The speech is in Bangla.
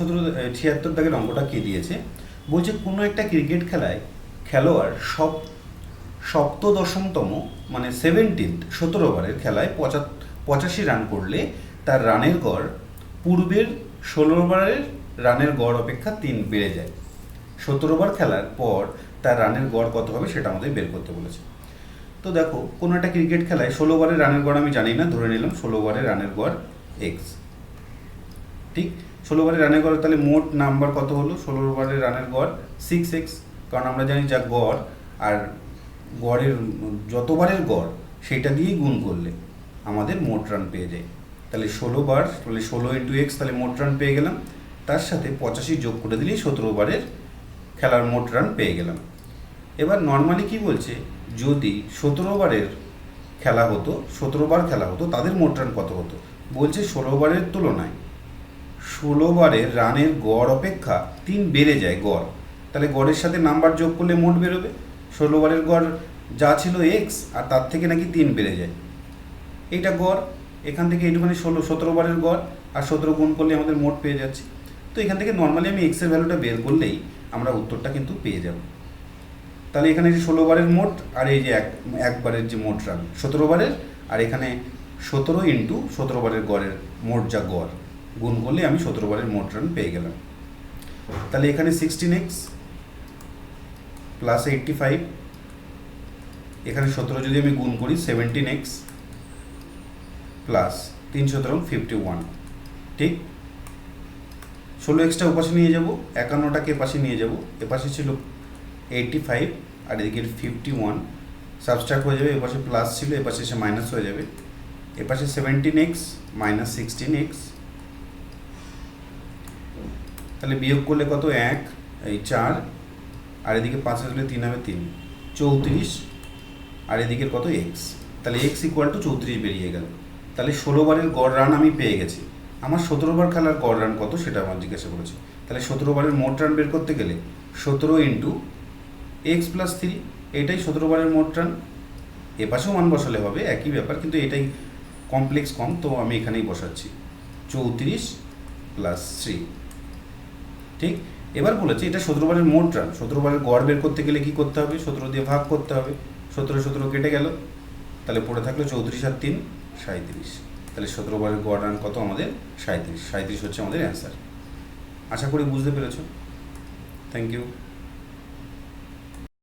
সতেরো ছিয়াত্তর দাগের অঙ্কটা কে দিয়েছে? বলছে, কোনো একটা ক্রিকেট খেলায় খেলোয়াড় সব সপ্তদশমতম মানে সেভেন্টিন্থ সতেরো ওভারের খেলায় পঁচা, পঁচাশি রান করলে তার রানের গড় পূর্বের ষোলো ওভারের রানের গড় অপেক্ষা তিন বেড়ে যায়। সতেরো ওভার খেলার পর তার রানের গড় কত হবে সেটা আমাদের বের করতে বলেছে। তো দেখো, কোনো একটা ক্রিকেট খেলায় ষোলো ওভারের রানের গড় আমি জানি না, ধরে নিলাম ষোলো ওভারের রানের গড় এক্স ঠিক? ষোলো ওভারের রানের গড়, তাহলে মোট নাম্বার কত হলো? ষোলো ওভারের রানের গড় সিক্স এক্স কারণ আমরা জানি যা গড়, আর গড়ের যতবারের গড়, সেটা দিয়েই গুণ করলে আমাদের মোট রান পেয়ে যায়। তাহলে ষোলো বার, তাহলে ষোলো ইন্টু এক্স তাহলে মোট রান পেয়ে গেলাম। তার সাথে পঁচাশি যোগ করে দিলেই সতেরো বারের খেলার মোট রান পেয়ে গেলাম। এবার নর্মালি কি বলছে? যদি সতেরো বারের খেলা হতো, সতেরো বার খেলা হতো, তাদের মোট রান কত হতো? বলছে ষোলো বারের তুলনায় ষোলো বারের রানের গড় অপেক্ষা তিন বেড়ে যায় গড়। তাহলে গড়ের সাথে নাম্বার যোগ করলে মোট বেরোবে? ষোলো বারের গড় যা ছিল এক্স আর তার থেকে নাকি তিন বেড়ে যায়। এইটা গড়, এখান থেকে এইটুখানি ষোলো, সতেরো বারের গড় আর সতেরো গুণ করলে আমাদের মোট পেয়ে যাচ্ছে। তো এখান থেকে নর্মালি আমি এক্সের ভ্যালুটা বের করলেই আমরা উত্তরটা কিন্তু পেয়ে যাব। তাহলে এখানে যে ষোলো বারের মোট আর এই যে এক একবারের যে মোট রান, সতেরো বারের আর এখানে সতেরো ইন্টু সতেরো বারের গড়ের মোট যা গড়। গুণ করলে আমি সতেরো বারের মোট রান পেয়ে গেলাম। তাহলে এখানে sixteen x plus eighty five এখানে সতেরো যদি আমি গুণ করি সেভেন্টিন এক্স প্লাস তিন সতেরো ফিফটি ওয়ান ঠিক? ষোলো এক্সটা ওপাশে নিয়ে যাব একান্নটাকে এপাশে নিয়ে যাব এপাশে ছিল এইটটি ফাইভ আর এদিকে ফিফটি ওয়ান সাবস্ট্রাক্ট হয়ে যাবে এপাশে প্লাস ছিল এপাশে এসে মাইনাস হয়ে যাবে। এপাশে seventeen x minus sixteen x তাহলে বিয়োগ করলে কত? এক, এই চার, আর এদিকে পাঁচ আসলে তিন হবে তিন। চৌত্রিশ, আর এদিকের কত? এক্স তাহলে এক্স ইকুয়াল টু চৌত্রিশ বেরিয়ে গেল। তাহলে ষোলো বারের গড় রান আমি পেয়ে গেছি। আমার সতেরো বার খেলার গড় রান কত? সেটা আমার জিজ্ঞাসা করেছে। তাহলে সতেরো বারের মোট রান বের করতে গেলে সতেরো ইন্টু এক্স প্লাস থ্রি এটাই সতেরো বারের মোট রান এ পাশেও মান বসালে হবে, একই ব্যাপার, কিন্তু এটাই কমপ্লেক্স কম, তো আমি এখানেই বসাচ্ছি। চৌত্রিশ প্লাস থ্রি ঠিক? এবার বলেছে এটা সতেরো বারের মোট রান। সতেরো বারের গড় বের করতে গেলে কি করতে হবে? সতেরো দিয়ে ভাগ করতে হবে। সতেরো সতেরো কেটে গেল। তাহলে পড়ে থাকল চৌত্রিশ আর তিন সাঁত্রিশ তাহলে সতেরো বারের গড় রান কত আমাদের? সাঁত্রিশ সাঁত্রিশ হচ্ছে আমাদের অ্যান্সার। আশা করি বুঝতে পেরেছ। Thank you